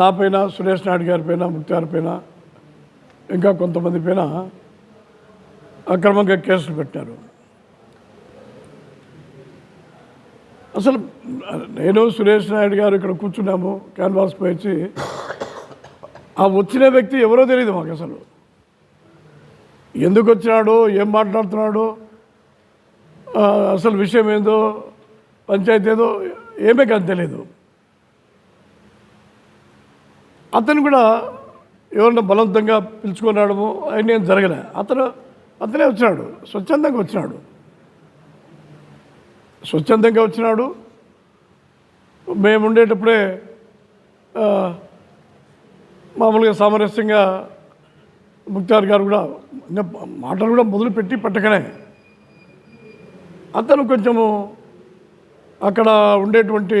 నా పైన సురేష్ నాయుడు గారి పైన ముక్తార్ పైన ఇంకా కొంతమంది పైన అక్రమంగా కేసులు పెట్టారు. అసలు నేను సురేష్ నాయుడు గారు ఇక్కడ కూర్చున్నాము క్యాన్వాస్ పై వచ్చి ఆ వచ్చిన వ్యక్తి ఎవరో తెలియదు మాకు అసలు. ఎందుకు వచ్చినాడో ఏం మాట్లాడుతున్నాడో అసలు విషయం ఏందో పంచాయతీ ఏదో ఏమే కానీ తెలియదు అతను కూడా ఎవరన్నా బలవంతంగా పిలుచుకున్నాడము ఆయన ఏం జరగలే. అతను అతనే వచ్చినాడు. స్వచ్ఛందంగా వచ్చినాడు. స్వచ్ఛందంగా వచ్చినాడు. మేము ఉండేటప్పుడే మామూలుగా సామరస్యంగా ముక్తార్ గారు కూడా మాటలు కూడా మొదలుపెట్టి పెట్టకనే. అతను కొంచెము అక్కడ ఉండేటువంటి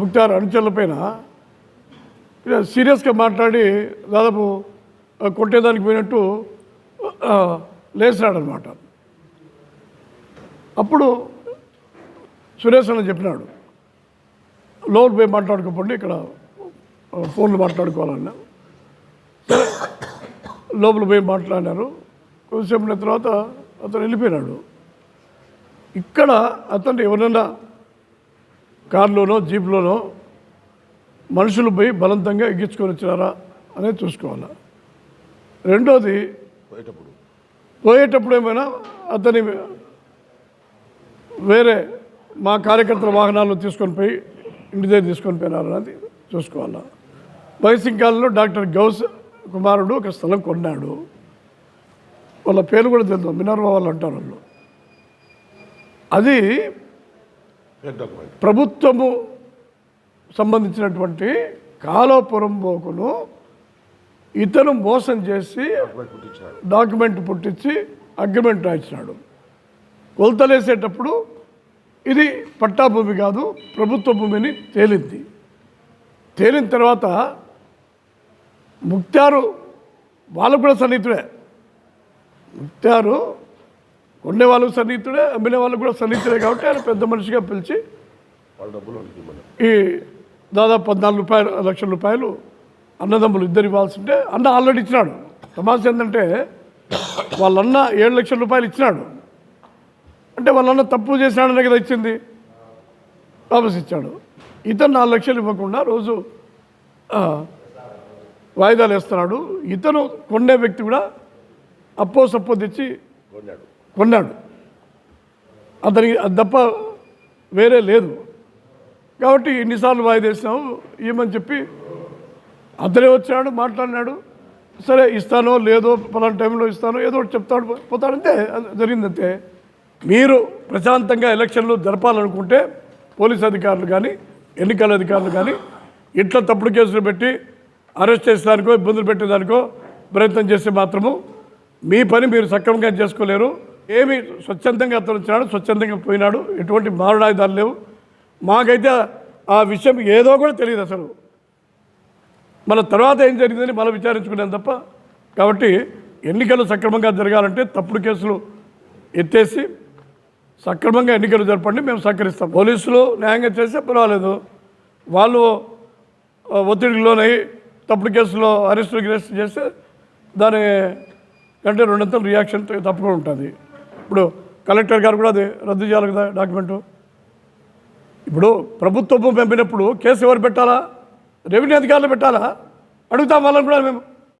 ముక్తార్ అనుచరులపైన సీరియస్గా మాట్లాడి దాదాపు కొట్టేదానికి పోయినట్టు ఆ, లేచినాడనమాట అప్పుడు సురేష్ అన్న చెప్పినాడు లోన్ పోయి మాట్లాడుకోకండి ఇక్కడ ఫోన్లు మాట్లాడుకోవాలన్నా. లోపల పోయి మాట్లాడినారు. కొంచెంసేపు తర్వాత అతను వెళ్ళిపోయినాడు. ఇక్కడ అతను ఎవరైనా కార్లోనో జీప్లోనో మనుషులు పోయి బలవంతంగా ఎక్కించుకొని వచ్చినారా అనేది చూసుకోవాలి. రెండోది పోయేటప్పుడు. పోయేటప్పుడు ఏమైనా అతని వేరే మా కార్యకర్తల వాహనాలు తీసుకొని పోయి ఇంటి దగ్గర తీసుకొని పోయినారు అనేది చూసుకోవాలి. వైసింకాలలో డాక్టర్ గౌస్ కుమారుడు ఒక స్థలం కొన్నాడు. వాళ్ళ పేరు కూడా తెలుసు మినర్వా వాళ్ళు అంటారు వాళ్ళు. అది ప్రభుత్వము సంబంధించినటువంటి కాలోపురం బోకును ఇతను మోసం చేసి డాక్యుమెంట్ పుట్టించి అగ్రిమెంట్ రాయించినాడు కొలతలేసేటప్పుడు ఇది పట్టా భూమి కాదు ప్రభుత్వ భూమిని తేలింది. తేలిన తర్వాత ముక్తారు వాళ్ళు కూడా సన్నిహితుడే. ముక్తారు కొనే వాళ్ళు సన్నిహితుడే అమ్మిన వాళ్ళు కూడా సన్నిహితుడే కాబట్టి ఆయన పెద్ద మనిషిగా పిలిచి ఈ దాదాపు పద్నాలుగు రూపాయలు లక్షల రూపాయలు అన్నదమ్ములు ఇద్దరు ఇవ్వాల్సి ఉంటే అన్న ఆల్రెడీ ఇచ్చినాడు. సమస్య ఏంటంటే వాళ్ళన్న ఏడు లక్షల రూపాయలు ఇచ్చినాడు. అంటే వాళ్ళన్న తప్పు చేసినాడనే కదా ఇచ్చింది. వాపస్ ఇచ్చాడు. ఇతను నాలుగు లక్షలు ఇవ్వకుండా రోజు వాయిదాలు వేస్తున్నాడు. ఇతను కొనే వ్యక్తి కూడా అప్పో సప్పో తెచ్చి కొన్నాడు. కొన్నాడు. అతనికి అది తప్ప వేరే లేదు. కాబట్టి ఇన్నిసార్లు వాయిదేసినావు ఏమని చెప్పి? అతనే వచ్చాడు మాట్లాడినాడు. సరే ఇస్తానో లేదో పలానా టైంలో ఇస్తానో ఏదో ఒకటి చెప్తాడు పోతాడంతే జరిగిందంతే మీరు ప్రశాంతంగా ఎలక్షన్లు జరపాలనుకుంటే పోలీస్ అధికారులు కానీ ఎన్నికల అధికారులు కానీ ఇట్లా తప్పుడు కేసులు పెట్టి అరెస్ట్ చేసేదానికో ఇబ్బందులు పెట్టేదానికో ప్రయత్నం చేస్తే మాత్రము మీ పని మీరు సక్రమంగా చేసుకోలేరు. ఏమి స్వచ్ఛందంగా అతను వచ్చినాడు స్వచ్ఛందంగా పోయినాడు. ఎటువంటి మారుడాయుధాలు లేవు. మాకైతే ఆ విషయం ఏదో కూడా తెలియదు అసలు. మన తర్వాత ఏం జరిగిందని మనం విచారించుకున్నాం తప్ప కాబట్టి ఎన్నికలు సక్రమంగా జరగాలంటే తప్పుడు కేసులు ఎత్తేసి సక్రమంగా ఎన్నికలు జరపండి మేము సహకరిస్తాం. పోలీసులు న్యాయంగా చేస్తే పర్వాలేదు. వాళ్ళు ఒత్తిడికి లోనై తప్పుడు కేసులో అరెస్టులు అరెస్ట్ చేస్తే దాని కంటే రెండంతలు రియాక్షన్ తప్పకుండా ఉంటుంది. ఇప్పుడు కలెక్టర్ గారు కూడా అది రద్దు చేయాలి కదా డాక్యుమెంటు. ఇప్పుడు ప్రభుత్వం పంపినప్పుడు కేసు ఎవరు పెట్టాలా? రెవెన్యూ అధికారులు పెట్టాలా? అడుగుతాం వాళ్ళని కూడా మేము.